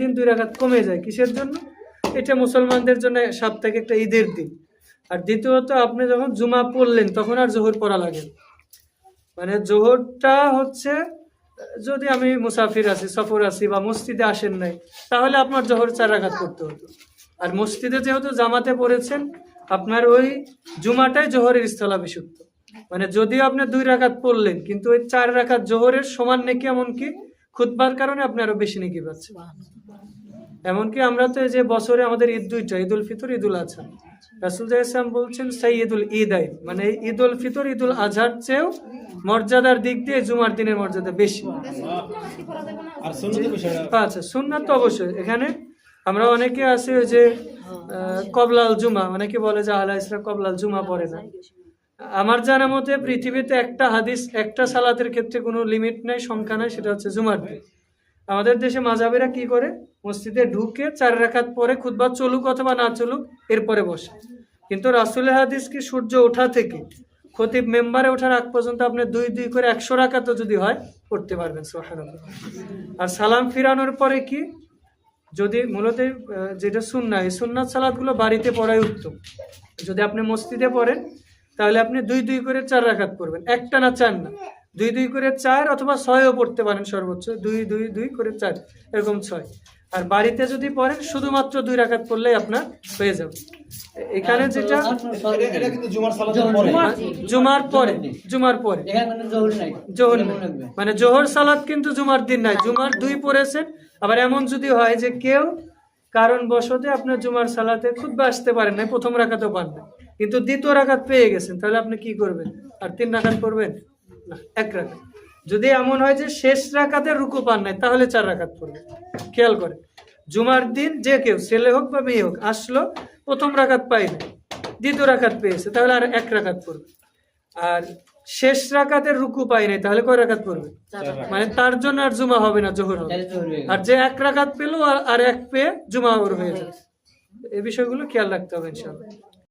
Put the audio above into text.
দিন দুই রাকাত কমে যায়। কিসের জন্য? এটা মুসলমানদের জন্য সাপ্তাহিক একটা ঈদের দিন। আর দ্বিতীয়ত, আপনি যখন জুমা পড়লেন, তখন আর জোহর পড়া লাগে মানে জোহরটা হচ্ছে, যদি আমি মুসাফির আছি সফর আছি বা মসজিদে আসেন নাই, তাহলে আপনার জোহর চার রাকাত করতে হতো। আর মসজিদে যেহেতু জামাতে পড়েছেন, আপনার ওই জুমাটাই জোহরের স্থলাভিষিক্ত। মানে যদিও আপনি দুই রাখাত পড়লেন, কিন্তু ওই চার রাখাত জোহরের সমান নাকি এমনকি খুতবার কারণে আপনি আরও বেশি নাকি পাচ্ছেন। এমনকি আমরা তো এই যে বছরে আমাদের ঈদ দুইটা ঈদ উল ফিতর ঈদ উল আজহা। রাসুল ইসলাম বলছেন সেই ঈদ উল ঈদ আই মানে ঈদ উল ফিতর ঈদ উল আজহার চেয়েও মর্যাদার দিক দিয়ে জুমার দিনের মর্যাদা বেশি। আর সুন্নতি বিষয়টা? আচ্ছা সুন্নাত তো অবশ্যই। এখানে আমরা অনেকে আছি ওই যে আহ, কবলাল জুমা অনেকে বলে যে আল্লাহ ইসরা কবলাল জুমা পড়ে না। আমার জানা মতে পৃথিবীতে একটা হাদিস, একটা সালাতের ক্ষেত্রে কোনো লিমিট নাই, সংখ্যা নাই, সেটা হচ্ছে জুমার দিন। আমাদের দেশে মাজাবিরা কি করে? মসজিদে ঢুকে চার রাকাত পরে খুতবা চলুক অথবা না চলুক, এরপরে বসে। কিন্তু রাসুলের হাদিস কি সূর্য ওঠা থেকে খতিব মেম্বারে ওঠার আগ পর্যন্ত আপনি দুই দুই করে একশো রাকাতও যদি হয়, পড়তে পারবেন আর সালাম ফিরানোর পরে কি? যদি মূলত যেটা সুন্না এই সুন্নাত সালাদগুলো বাড়িতে পড়াই উত্তম। যদি আপনি মসজিদে পড়েন তাহলে আপনি দুই দুই করে চার রাখাত পড়বেন একটা না চার না। দুই দুই করে চার অথবা ছয়ও পড়তে পারেন সর্বোচ্চ। দুই দুই দুই করে চার এরকম ছয়। আর বাড়িতে যদি পড়েন শুধুমাত্র দুই রাখাত পড়লেই আপনার হয়ে যাবে। এখানে যেটা এটা- এটা কিন্তু জুমার পরে জুমার পরে জুমার পরে। এখানে কোনো জহুর নাই। জোহর। মনে। মানে জোহর সালাদ কিন্তু জুমার দিন নাই। জুমার দুই পড়েছেন। আবার এমন যদি হয় যে কেউ কারণ বশতে আপনার জুমার সালাতে খুব আসতে পারেন না প্রথম রাখাতেও পান না কিন্তু দ্বিতীয় রাখাত পেয়ে গেছেন তাহলে আপনি কি করবেন? আর তিন রাখাত পড়বেন? না এক রাখাত যদি এমন হয় যে শেষ রাখাতে রুকু পান নাই তাহলে চার রাখাত পড়বেন। খেয়াল করে জুমার দিন যে কেউ ছেলে হোক বা মেয়ে হোক আসলো প্রথম রাখাত পাই না দ্বিতীয় রাখাত পেয়েছে তাহলে আর এক রাখাত পড়বে। আর শেষ রাকাতের রুকু পাই নাই তাহলে কয় রাখাত পড়বে? মানে তার জন্য আর জুমা হবে না জোহর হবে। আর যে এক রাখাত পেল আর এক পেয়ে জুমা হয়ে যাবে। এই বিষয়গুলো খেয়াল রাখতে হবে ইনশাআল্লাহ।